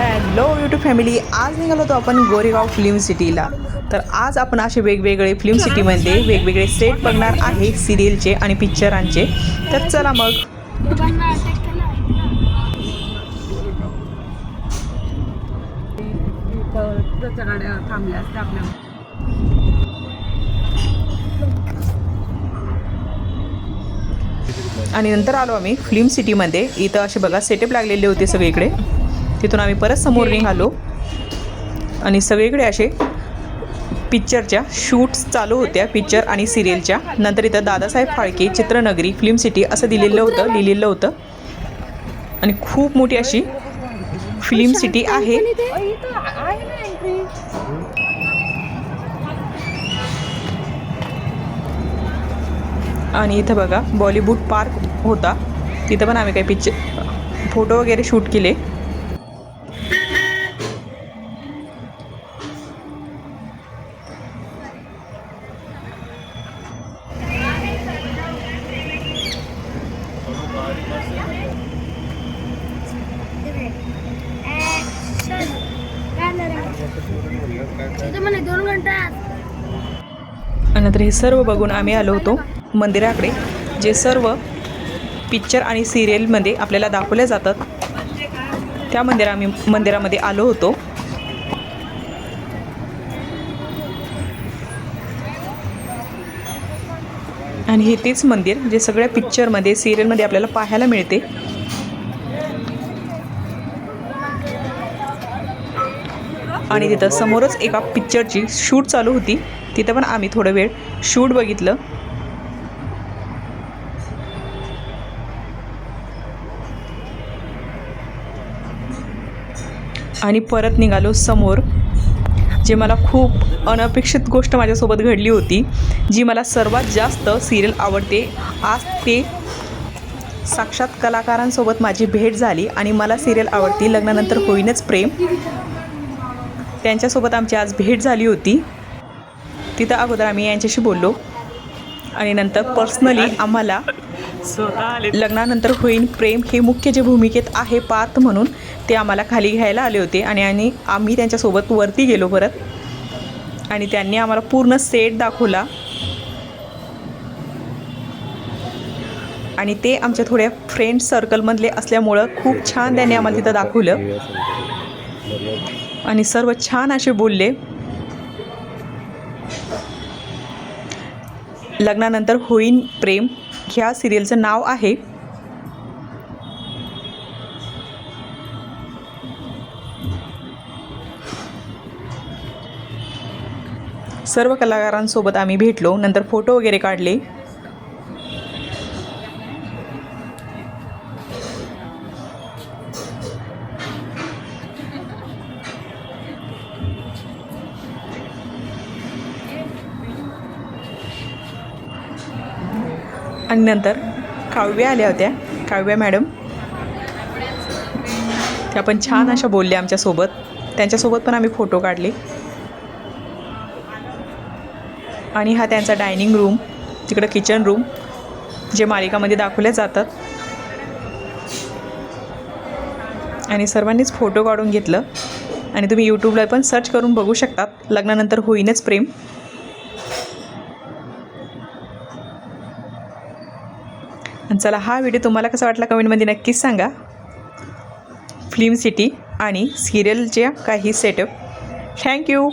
Hello YouTube family आज निघालो होतो आपण गोरेगाव फिल्म सिटीला तर आज आपण असे वेगवेगळे फिल्म सिटीमध्ये वेगवेगळे सेट बघणार आहे सिरियलचे आणि पिक्चरांचे तर चला मग. थांबल्या आपल्या आणि नंतर आलो आम्ही फिल्म सिटीमध्ये इथं असे बघा सेटअप लागलेले होते सगळीकडे. तिथून आम्ही परत समोर निघालो. आणि सगळीकडे असे पिक्चरच्या शूट्स चालू होत्या पिक्चर आणि सिरियलच्या. नंतर इथं दादासाहेब फाळके चित्रनगरी फिल्म सिटी असं दिलेलं होतं लिहिलेलं होतं. आणि खूप मोठी अशी फिल्म सिटी आहे. आणि इथं बघा बॉलिवूड पार्क होता. तिथं पण आम्ही काही पिक्चर फोटो वगैरे शूट केले. नंतर हे सर्व बघून आम्ही आलो होतो मंदिराकडे जे सर्व पिक्चर आणि सिरियलमध्ये आपल्याला दाखवल्या जातात. त्या मंदिरा आम्ही मंदिरामध्ये आलो होतो. आणि हे तेच मंदिर जे सगळ्या पिक्चरमध्ये सिरियलमध्ये आपल्याला पाहायला मिळते. आणि तिथं समोरच एका पिक्चरची शूट चालू होती. तिथं पण आम्ही थोडं वेळ शूट बघितलं. आणि परत निघालो समोर. जे मला खूप अनपेक्षित गोष्ट माझ्यासोबत घडली होती जी मला सर्वात जास्त सिरियल आवडते. आज ते साक्षात कलाकारांसोबत माझी भेट झाली आणि मला सिरियल आवडती. लग्नानंतर होईनच प्रेम. त्यांच्यासोबत आमची आज भेट झाली होती. तिथं अगोदर आम्ही यांच्याशी बोललो आणि नंतर पर्सनली आम्हाला लग्नानंतर होईन प्रेम हे मुख्य जे भूमिकेत आहे पार्थ म्हणून ते आम्हाला खाली घ्यायला आले होते आणि आणि आम्ही त्यांच्यासोबत वरती गेलो परत. आणि त्यांनी आम्हाला पूर्ण सेट दाखवला. आणि ते आमच्या थोड्या फ्रेंड सर्कलमधले असल्यामुळं खूप छान त्यांनी आम्हाला तिथं दाखवलं. आणि सर्व छान असे बोलले. लग्नानंतर होईन प्रेम. ह्या सिरियलचं नाव आहे. सर्व कलाकारांसोबत आम्ही भेटलो नंतर फोटो वगैरे काढले. आणि नंतर काव्या आल्या होत्या. काव्या मॅडम. त्या पण छान अशा बोलल्या आमच्यासोबत त्यांच्यासोबत पण आम्ही फोटो काढले. आणि हा त्यांचा डायनिंग रूम तिकडं किचन रूम जे मालिकामध्ये दाखवल्या जातात. आणि सर्वांनीच फोटो काढून घेतलं. आणि तुम्ही यूट्यूबला पण सर्च करून बघू शकतात. लग्नानंतर होईनच प्रेम. आणि चला हा व्हिडिओ तुम्हाला कसा वाटला कमेंटमध्ये नक्कीच सांगा. फिल्म सिटी आणि सिरियलच्या काही सेटअप थँक्यू